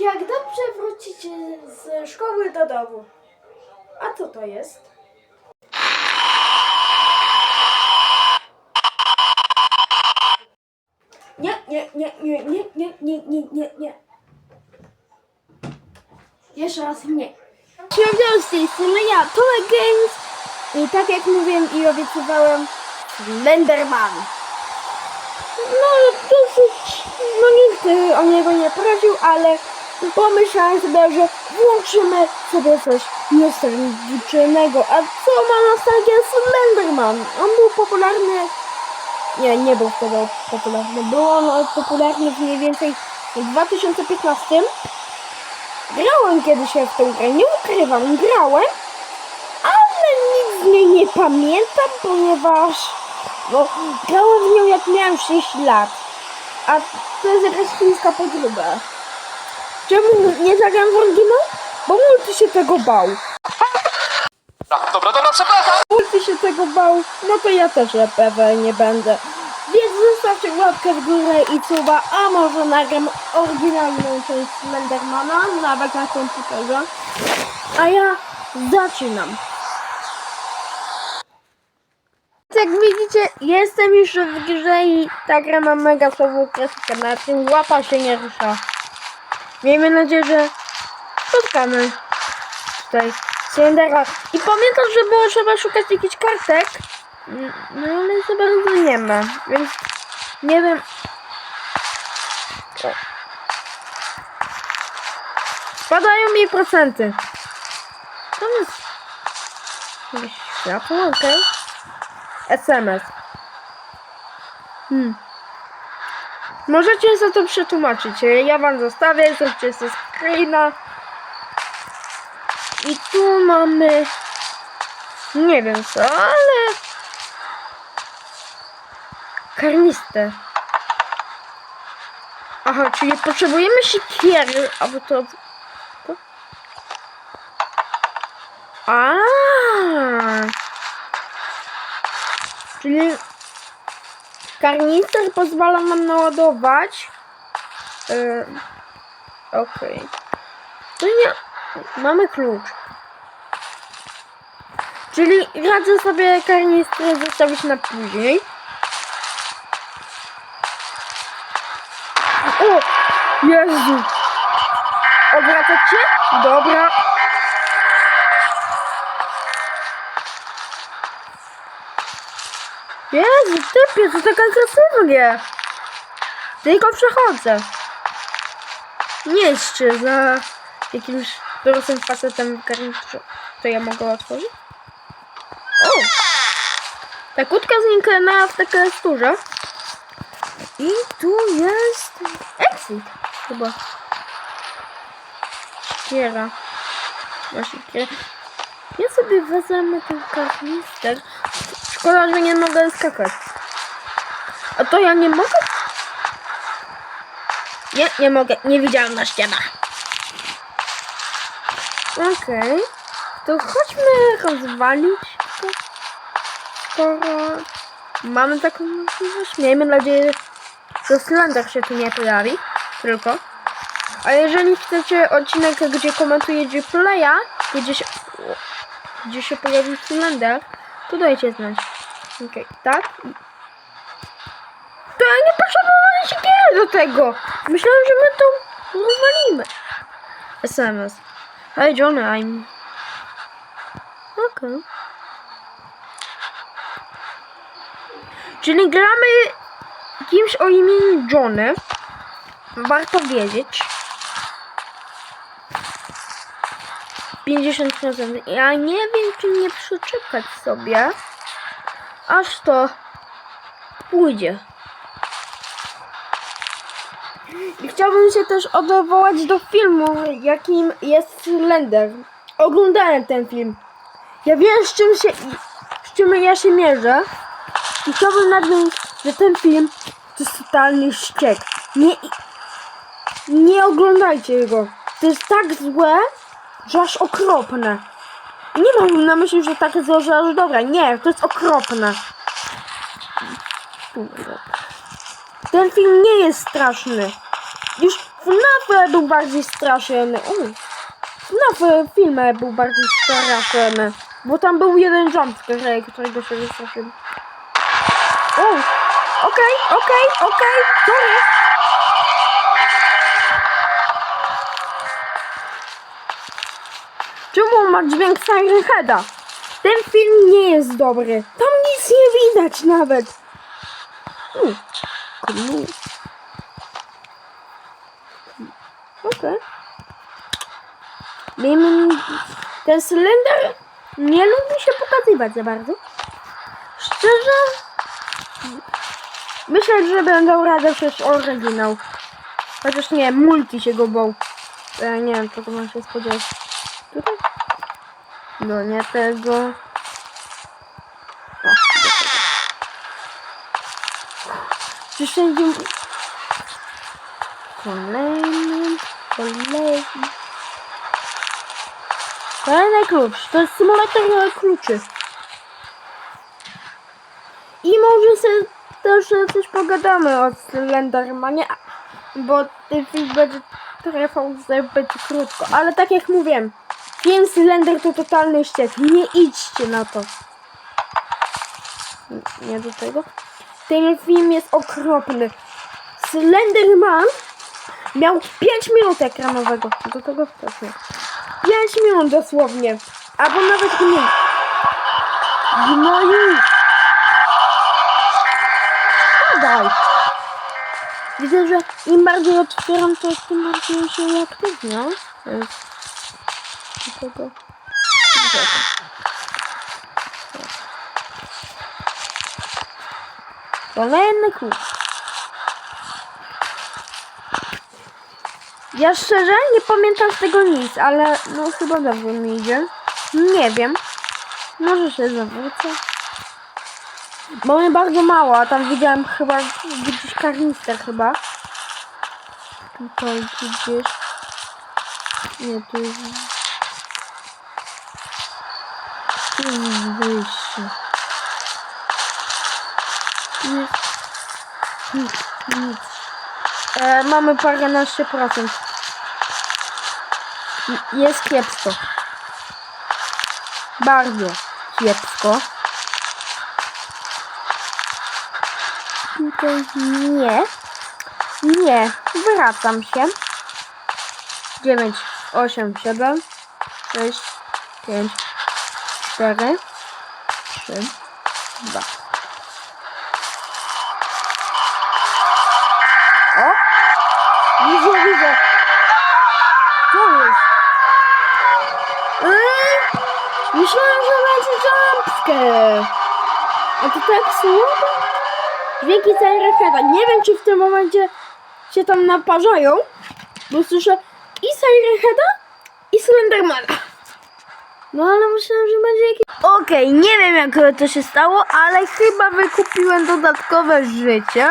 jak dobrze wrócić z szkoły do domu. A co to jest? Nie, nie, nie, nie, nie, nie, nie, nie, nie, nie. Jeszcze raz nie. Siedzę z tej strony ja, Tomek Games i tak jak mówiłem i obiecywałem Slenderman. No dosyć, no nikt y, o niego nie prosił, ale pomyślałem sobie, że włączymy sobie coś nostalgicznego. A co ma nostalgię Slenderman? On był popularny, nie, nie był wtedy popularny, był on popularny mniej więcej w 2015 Grałem kiedyś w tą grę, nie ukrywam, grałem, ale nic z niej nie pamiętam, ponieważ no, grałem w nią jak miałem 6 lat. A to jest jakaś chińska podróba. Czemu nie zagrałem w oryginał? Bo multi się tego bał. Dobra, dobra, dobra, przepraszam! Multi się tego bał, no to ja też EPW nie będę. Więc zostawcie łapkę w górę i suba, a może nagram oryginalną część Slendermana, nawet na komputerze. A ja zaczynam. Jak widzicie, jestem już w grze i ta gra ma mega słabą grafikę, na tym łapa się nie rusza. Miejmy nadzieję, że spotkamy tutaj Slendera. I pamiętam, że było trzeba szukać jakichś kartek, no ale za bardzo nie ma, więc nie wiem. Spadają mi procenty. To jest jakieś światło, okej. SMS. Hmm. Możecie za to przetłumaczyć. Ja wam zostawię, zróbcie sobie screena. I tu mamy... Nie wiem co, ale... Karnistę. Aha, czyli potrzebujemy siekiery, aby to... to? A. Czyli karnister pozwala nam naładować. Yy, Okej. To nie... Mamy klucz. Czyli radzę sobie karnistrę zostawić na później. O! Jezu! Odwracać się? Dobra. Jezu, typie, to tak agresywnie. Tylko przechodzę. Nie jeszcze za jakimś dorosłym facetem w garniturze. To ja mogę otworzyć? O! Ta kutka zniknęła w takiej sturze. I tu jest exit chyba. Ściera. Właśnie ściera. Ja sobie wezmę ten karnister. Szkoda, że nie mogę skakać. A to ja nie mogę? Nie, nie mogę. Nie widziałam na ścianach. Okej. To chodźmy rozwalić to. Skoro mamy taką możliwość. Miejmy nadzieję, że Slender się tu nie pojawi. Tylko. A jeżeli chcecie odcinek, gdzie komentujecie playa, gdzie się, gdzie się pojawił Slender, to dajcie znać. Tak? To ja nie potrzebowałem siekiery do tego. Myślałem, że my to rozwalimy. SMS. Hi John, I'm... Okej. Czyli gramy kimś o imieniu Johnny. Warto wiedzieć. 50%. Ja nie wiem, czy nie przeczekać sobie, aż to pójdzie. I chciałbym się też odwołać do filmu, jakim jest Slender. Oglądałem ten film. Ja wiem, z czym się, z czym ja się mierzę. I chciałbym nadmienić, że ten film to jest totalny ściek. Nie, nie oglądajcie go. To jest tak złe, że aż okropne. Nie mam na myśli, że takie złe, że dobra. Nie, to jest okropne. Ten film nie jest straszny. Już FNAF był bardziej straszny. FNAF w filmie był bardziej straszny. Bo tam był jeden jumpscare, którego się wystraszyłem. Okej, okej, okej, sorry. Ma dźwięk Siren? Ten film nie jest dobry. Tam nic nie widać nawet. Hmm. Klu. Okej. Miejmy... Ten cylinder nie lubi się pokazywać za bardzo. Szczerze... Myślę, że będą radę przecież oryginał. Chociaż nie, multi się go bał. Ja nie wiem, czego mam się spodziewać. No nie tego. Wszędzie... Kolejny, kolejny. Kolejny klucz. To jest symulator kluczy. I może sobie też coś pogadamy o Slendermanie, bo ten film będzie trwał zbyt krótko. Ale tak jak mówiłem, film Slender to totalny ściek. Nie idźcie na to. Nie do tego. Ten film jest okropny. Slenderman miał 5 minut ekranowego. Do tego nie. 5 minut dosłownie. Albo nawet mniej. Gnoju. Padaj. Widzę, że im bardziej otwieram, to tym bardziej się aktywnia. Tego... Kolejny klucz. Ja szczerze nie pamiętam z tego nic, ale no chyba dobrze mi idzie. Nie wiem. Może się zawrócę. Bo mnie bardzo mało, a tam widziałem chyba gdzieś karnister chyba. Tutaj gdzieś. Nie, tu jest... Tu jest wyjście. Nic. Nic, nic. E, mamy paręnaście procent. Jest kiepsko. Bardzo kiepsko. Nie. Nie. Wracam się. 9, 8, 7, 6, 5, 4, 3, 2. O! Widzę, widzę. Co jest? Eee, myślałem, że będzie jumpscare. A to tak słabo? Dźwięki Siren Heada. Nie wiem, czy w tym momencie się tam naparzają, bo słyszę i Siren Heada, i Slendermana. No ale myślałem, że będzie jakiś... Okej, nie wiem jak to się stało, ale chyba wykupiłem dodatkowe życie.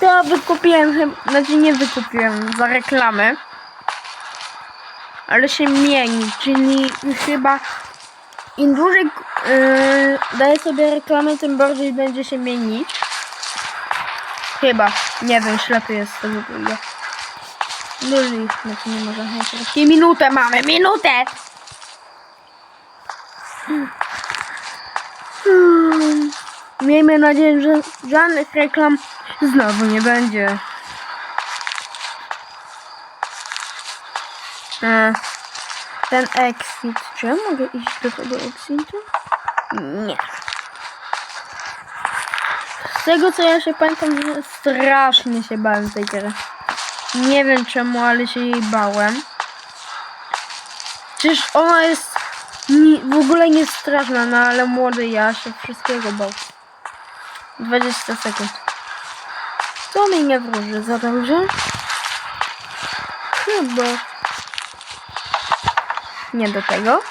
To wykupiłem chyba, znaczy nie wykupiłem, za reklamę. Ale się mieni, czyli chyba im dłużej yy, daję sobie reklamę, tym bardziej będzie się mienić. Chyba, nie wiem, ślepy jest to w ogóle. Dużej, znaczy nie może takiej minutę mamy, minutę! Miejmy nadzieję, że żadnych reklam znowu nie będzie. E, ten exit. Czy ja mogę iść do tego exitu? Nie. Z tego co ja się pamiętam, strasznie się bałem tej gry. Nie wiem czemu, ale się jej bałem. Przecież ona jest w ogóle nie straszna, no ale młody ja się wszystkiego bał. 20 sekund. To mi nie wróży za dobrze. Chyba. Nie do tego.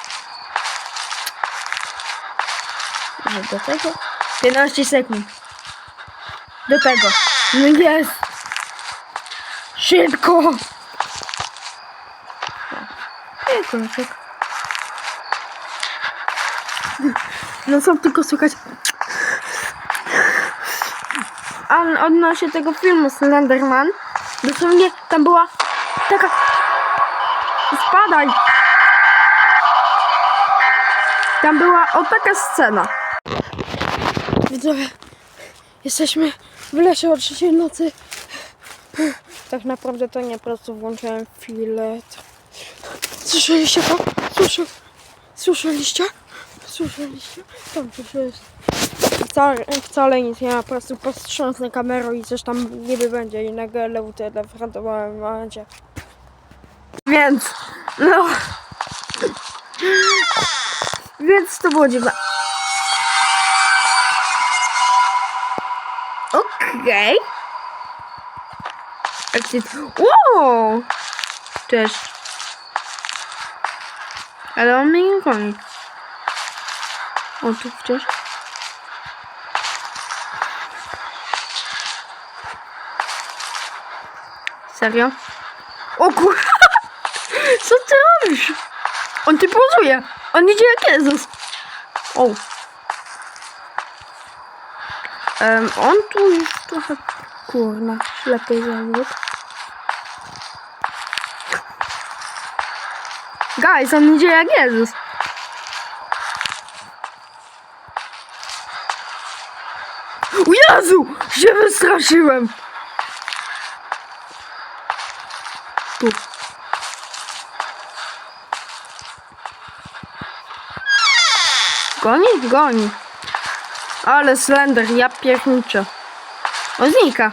Że do tego. 15 sekund. Do tego. No jest. Szybko. Nie, kolczek. No co tylko słychać. A odnośnie tego filmu Slenderman. Dosłownie tam była taka... Spadaj! Tam była o taka scena. Widzowie, jesteśmy w lesie o trzeciej nocy. Tak naprawdę to nie, po prostu włączyłem filet. Słyszeliście to? Słyszę. Słyszeliście? Słyszeliście? Tam jest. Wcale, wcale nic nie po prostu postrząsnę kamerą i coś tam niby będzie i nagle telefonowałem w momencie. Więc, no. Więc to było dziwne. Okej. Exit. Wow! Cześć. Ale on mnie nie goni. O, tu wciąż. Serio? O kur... Co ty robisz? On ty pozuje. On idzie jak Jezus. O. Um, on tu już trochę... Kurna, lepiej zawód. Guys, on idzie jak Jezus. O Jezu! Się wystraszyłem! Tu. Goni? Goni. Ale Slender, ja pierniczę. On znika.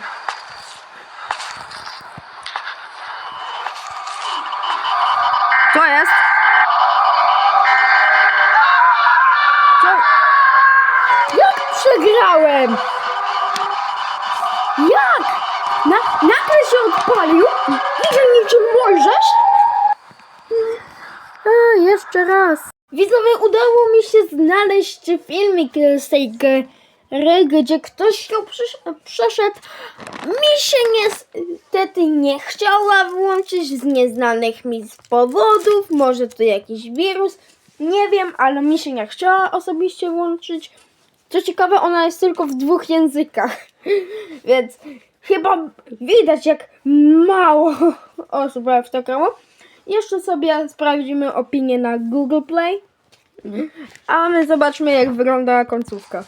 Się odpalił? Idzie niczym Mojżesz? A, jeszcze raz. Widzowie, udało mi się znaleźć filmik z tej gry, gdzie ktoś ją przeszedł. Mi się niestety nie chciała włączyć z nieznanych mi powodów. Może to jakiś wirus. Nie wiem, ale mi się nie chciała osobiście włączyć. Co ciekawe, ona jest tylko w dwóch językach. Więc chyba widać, jak mało osób w to grało. Jeszcze sobie sprawdzimy opinię na Google Play. A my zobaczmy, jak wygląda końcówka.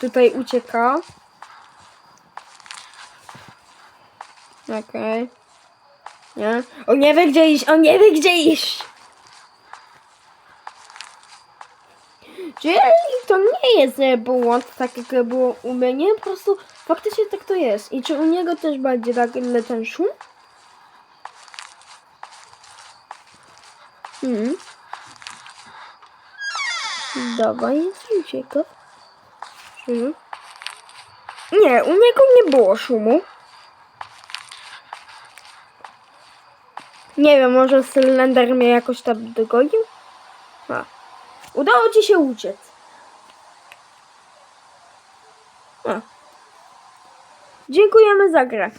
Tutaj ucieka. Okej. Nie? On nie wie gdzie iść, on nie wie gdzie iść. Czyli to nie jest błąd, tak jak było u mnie, po prostu faktycznie tak to jest. I czy u niego też będzie tak ten szum? Mhm. Dawaj, jestem ciekaw. Czy... Nie, u niego nie było szumu. Nie wiem, może Slender mnie jakoś tam dogonił? A. Udało ci się uciec. Dziękujemy za grę.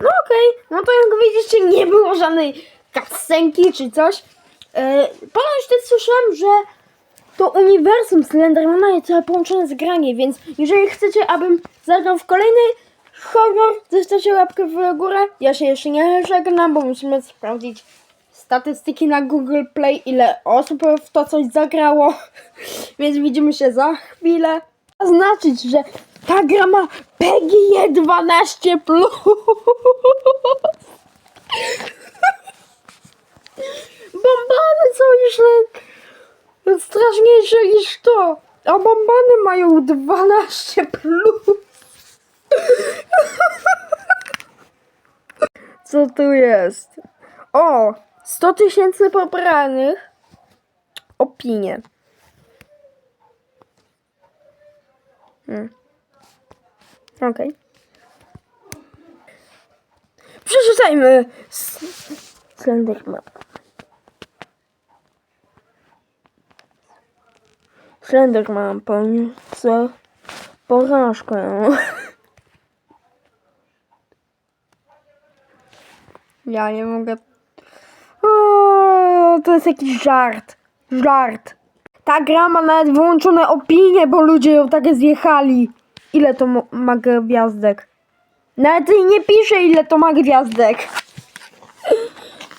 No okej, no to jak widzicie nie było żadnej kasenki czy coś. Yy, ponoć też słyszałem, że to uniwersum Slendermana jest połączone z granie, więc jeżeli chcecie, abym zagrał w kolejny horror, zostawcie łapkę w górę. Ja się jeszcze nie żegnam, bo musimy sprawdzić statystyki na Google Play, ile osób w to coś zagrało. Więc widzimy się za chwilę. Zaznaczyć, że ta gra ma PEGI 12+. Bombany są jeszcze straszniejsze niż to. A bombany mają 12 plus. Co tu jest? O! 100 tysięcy pobranych. Opinie. Hmm. Okej. Przeczytajmy. S- Slenderman. Slenderman poniósł porażkę. Ja nie mogę. To jest jakiś żart. Żart. Ta gra ma nawet wyłączone opinie, bo ludzie ją tak zjechali. ile to ma gwiazdek. Nawet nie pisze, ile to ma gwiazdek.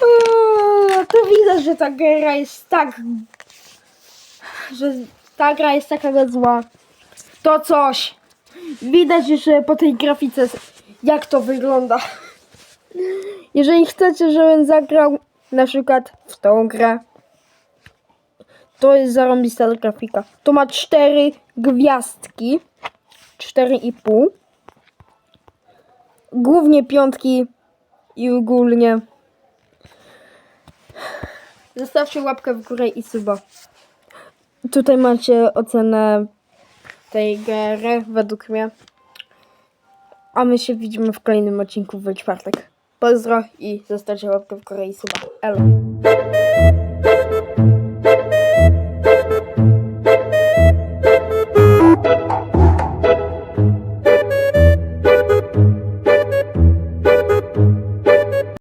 Eee, To widać, że ta gra jest tak... Że ta gra jest taka zła. To coś. Widać już po tej grafice, jak to wygląda. Jeżeli chcecie, żebym zagrał na przykład w tą grę, to jest zarąbista grafika. To ma cztery gwiazdki. Cztery i pół. Głównie piątki i ogólnie. Zostawcie łapkę w górę i suba. Tutaj macie ocenę tej gry według mnie. A my się widzimy w kolejnym odcinku w czwartek. Pozdro i zostawcie łapkę w górę i suba. Elo.